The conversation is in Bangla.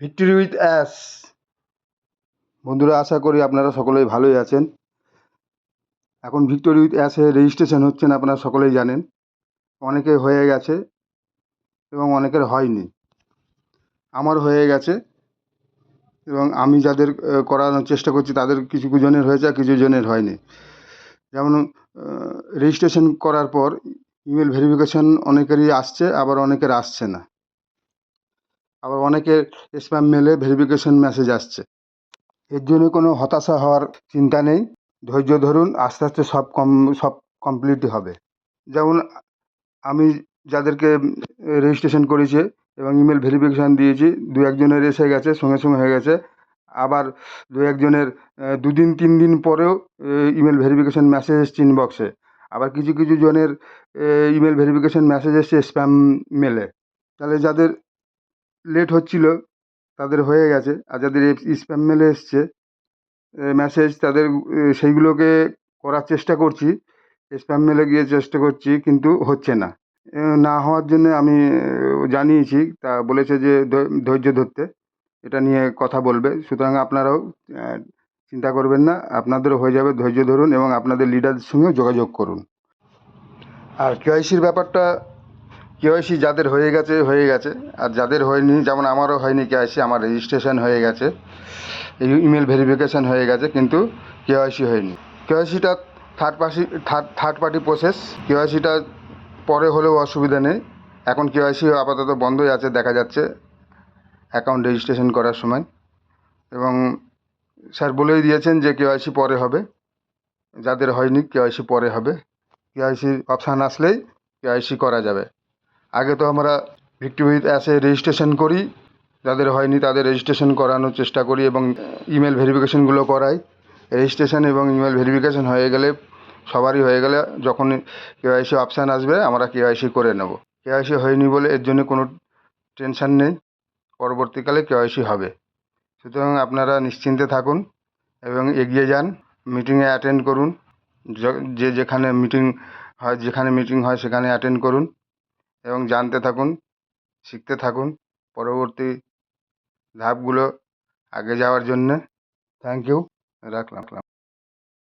ভিক্টোরি উইথ অ্যাস বন্ধুরা, আশা করি আপনারা সকলেই ভালোই আছেন। এখন ভিক্টোরি উইথ অ্যাসে রেজিস্ট্রেশন হচ্ছেন আপনারা সকলেই জানেন। অনেকে হয়ে গেছে এবং অনেকের হয়নি। আমার হয়ে গেছে এবং আমি যাদের করানোর চেষ্টা করছি, তাদের কিছু জনের হয়েছে আর কিছু জনের হয়নি। যেমন রেজিস্ট্রেশন করার পর ইমেল ভেরিফিকেশন অনেকেরই আসছে, আবার অনেকের আসছে না। আবার অনেকের স্প্যাম মেলে ভেরিফিকেশন মেসেজ আসছে। এর জন্য কোনো হতাশা হওয়ার চিন্তা নেই। ধৈর্য ধরুন, আস্তে আস্তে সব কম, সব কমপ্লিট হবে। যেমন আমি যাদেরকে রেজিস্ট্রেশন করেছে এবং ইমেল ভেরিফিকেশান দিয়েছি, দু একজনের এসে গেছে, সঙ্গে সঙ্গে হয়ে গেছে। আবার দু একজনের দুদিন, তিন দিন পরেও ইমেল ভেরিফিকেশান মেসেজ এসছে ইনবক্সে আবার কিছু কিছু জনের ইমেল ভেরিফিকেশান মেসেজ এসছে স্প্যাম মেলে তাহলে যাদের লেট হচ্ছিল, তাদের হয়ে গেছে। আর যাদের স্প্যাম মেলে এসছে। মেসেজ তাদের সেইগুলোকে করার চেষ্টা করছি। স্প্যাম মেলে গিয়ে চেষ্টা করছি, কিন্তু হচ্ছে না। না হওয়ার জন্য আমি জানিয়েছি। তা বলেছে যে ধৈর্য ধরতে। এটা নিয়ে কথা বলবে। সুতরাং আপনারাও চিন্তা করবেন না। আপনাদেরও হয়ে যাবে ধৈর্য ধরুন এবং আপনাদের লিডারদের সঙ্গেও যোগাযোগ করুন। আর কেওয়াইসির ব্যাপারটা কেওয়াইসি যাদের হয়ে গেছে হয়ে গেছে। আর যাদের হয়নি, যেমন আমারও হয়নি কেওয়াইসি, আমার রেজিস্ট্রেশন হয়ে গেছে। ইমেল ভেরিফিকেশান হয়ে গেছে, কিন্তু কেওয়াইসি হয়নি। কেওয়াইসিটা third party third third party process কেওয়াইসিটা পরে হলেও অসুবিধা নেই। এখন কেওয়াইসি আপাতত বন্ধই আছে, দেখা যাচ্ছে অ্যাকাউন্ট রেজিস্ট্রেশন করার সময়। এবং স্যার বলেই দিয়েছেন যে কেওয়াইসি পরে হবে। যাদের হয়নি, কেওয়াইসি পরে হবে। কেওয়াইসি অপশান আসলেই কেওয়াইসি করা যাবে। আগে তো আমরা ভিক্টিভিট অ্যাসে রেজিস্ট্রেশন করি, যাদের হয়নি তাদের রেজিস্ট্রেশন করানোর চেষ্টা করি এবং ইমেল ভেরিফিকেশনগুলো করাই। রেজিস্ট্রেশন এবং ইমেল ভেরিফিকেশন হয়ে গেলে, সবারই হয়ে গেলে যখন কেওয়াইসি অপশান আসবে, আমরা কেওয়াইসি করে নেব। কেওয়াইসি হয়নি বলে এর জন্য কোনো টেনশন নেই, পরবর্তীকালে কেওয়াইসি হবে। সুতরাং আপনারা নিশ্চিন্তে থাকুন এবং এগিয়ে যান মিটিংয়ে অ্যাটেন্ড করুন, যে যেখানে মিটিং হয়, যেখানে মিটিং হয়, সেখানে অ্যাটেন্ড করুন। এবং জানতে থাকুন শিখতে থাকুন পরবর্তী ধাপগুলো আগে যাওয়ার জন্যে। থ্যাংক ইউ রাখলাম।